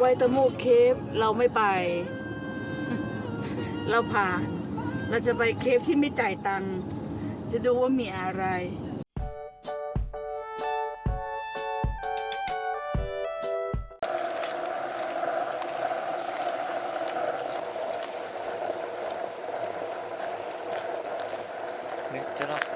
ไวตามูเคฟเราไม่ไป เราผ่าน เราจะไปเคฟที่ไม่จ่ายตังค์จะดูว่ามีอะไรนึกจะร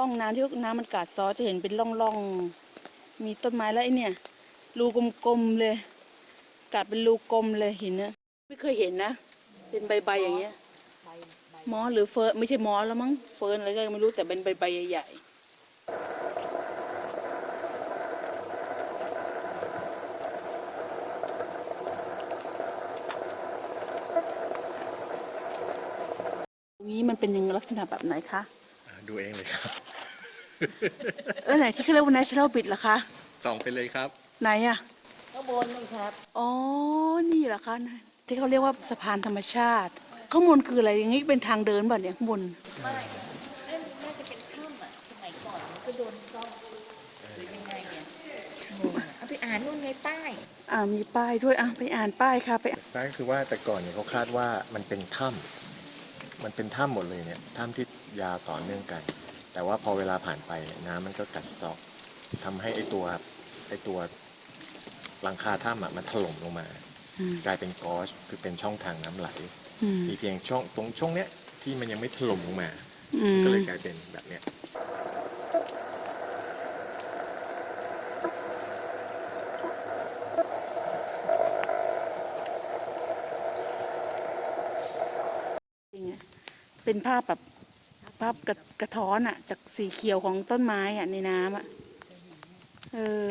ร่องน้ำที่น้ำมันกัดเซอจะเห็นเป็นร่องร่องๆมีต้นไม้แล้วไอเนี่ย รูกลมๆเลย กัดเป็นรูกลมเลยหินนะไม่เคยเห็นนะ เป็นใบๆอย่างเงี้ยมอสหรือเฟิร์นไม่ใช่มอสแล้วมั้งเฟิร์นอะไรก็ไม่รู้แต่เป็นใบๆใหญ่ๆตรงนี้มันเป็นยังลักษณะแบบไหนคะอ่าดูเองเลยครับ เออไหนที่เขาเรียกว่า natural bit เหรอคะส่องไปเลยครับ ไหนอะข้างบนนู่นครับ อ๋อ นี่เหรอคะที่เขาเรียกว่าสะพานธรรมชาติ ข้างบนคืออะไรอย่างงี้เป็นทางเดินบ่ะเนี่ยข้างบนไม่นั่นน่าจะเป็นถ้ำอะ สมัยก่อนมันก็โดนซ่อมหรือยังไงเนี่ยงงอะเอาไปอ่านนู่นไงป้าย อ่ามีป้ายด้วยอะไปอ่านป้ายค่ะไปนั่นคือว่าแต่ก่อนเนี่ยเขาคาดว่ามันเป็นถ้ำมันเป็นถ้ำหมดเลยเนี่ยถ้ำที่ยาวต่อเนื่องกัน แต่ว่าพอเวลาผ่านไปเนี่ยน้ำมันก็กัดเซอกทำให้ไอตัวไอตัวหลังคาถ้ำอะมันถล่มลงมาอืมกลายเป็นกอชคือเป็นช่องทางน้ำไหลอืมมีเพียงช่องตรงช่องเนี้ยที่มันยังไม่ถล่มลงมาอืมก็เลยกลายเป็นแบบเนี้ยจริงอะเป็นภาพแบบ ภาพกระกระท้อนอะจากสีเขียวของต้นไม้อะในน้ำอะเออ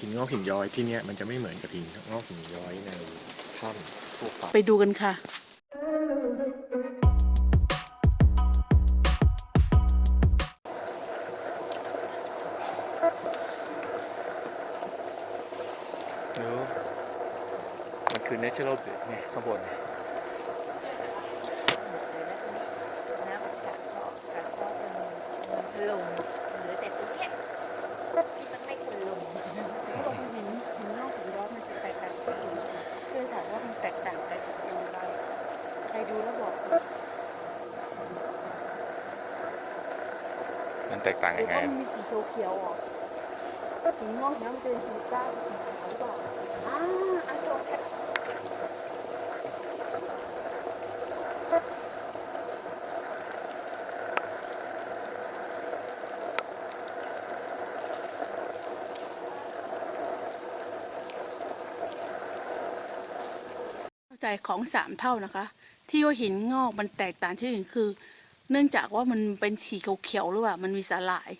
หินงอกหินย้อยที่เนี้ยมันจะไม่เหมือนกับหินงอกหินย้อยในถ้ำทั่วไปไปดูกันค่ะดูมันคือ natural bed ไงข้างบนน้ำกัดเซาะกัดเซาะจนมันถล่มเหลือแต่ตรงเนี้ยที่มันไม่ถล่มเขาบอกว่าหินหินนอกหินร้อนมันจะแตกต่างกันอยู่คือถามว่ามันแตกต่างกันอย่างไรใครดูแล้วบอก มันแตกต่างยังไงต้นมีสีเขียวๆอะหินงอกหินมันเป็นสีก้านสีขาวหรือเปล่าอ่าอะโซแคเข้าใจของสามเท่านะคะ ที่ว่าหินงอกมันแตกต่างที่อื่นคือ เนื่องจากว่ามันเป็นสีเขียวๆหรือเปล่ามันมีสาหร่าย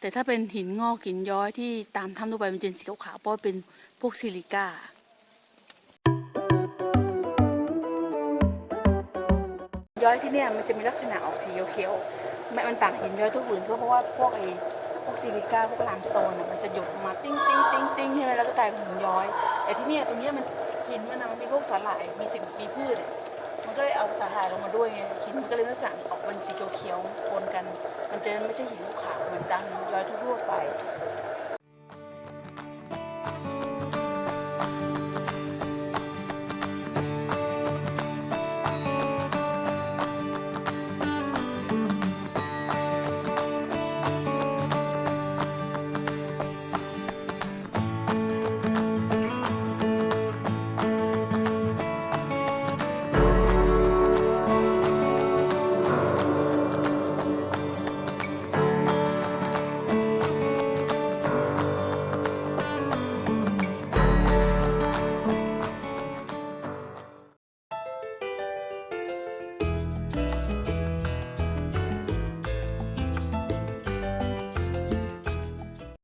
แต่ถ้าเป็นหินงอกหินย้อยที่ตามถ้ำทั่วไปมันจะเป็นสีขาวๆเพราะเป็นพวกซิลิก้าย้อยที่เนี่ยมันจะมีลักษณะออกสีเขียวๆไม่มันต่างหินย้อยทุกอื่นก็เพราะว่าพวกไอ้พวกซิลิก้าพวกลามสโตนอะมันจะหยดออกมาติ้งติ้งติ้งติ้งใช่ไหมแล้วก็กลายเป็นหินย้อย แต่ที่เนี่ยตรงเนี้ยมันหินมันมันมีพวกสาหร่ายมีสิ่งมีพืช มันก็เลยเอาสาหร่ายลงมาด้วยไงหินมันก็เลยลักษณะออกเป็นสีเขียวๆปนกัน มันจะไม่ใช่หินขาวเหมือนตามหินย้อยทั่วๆไป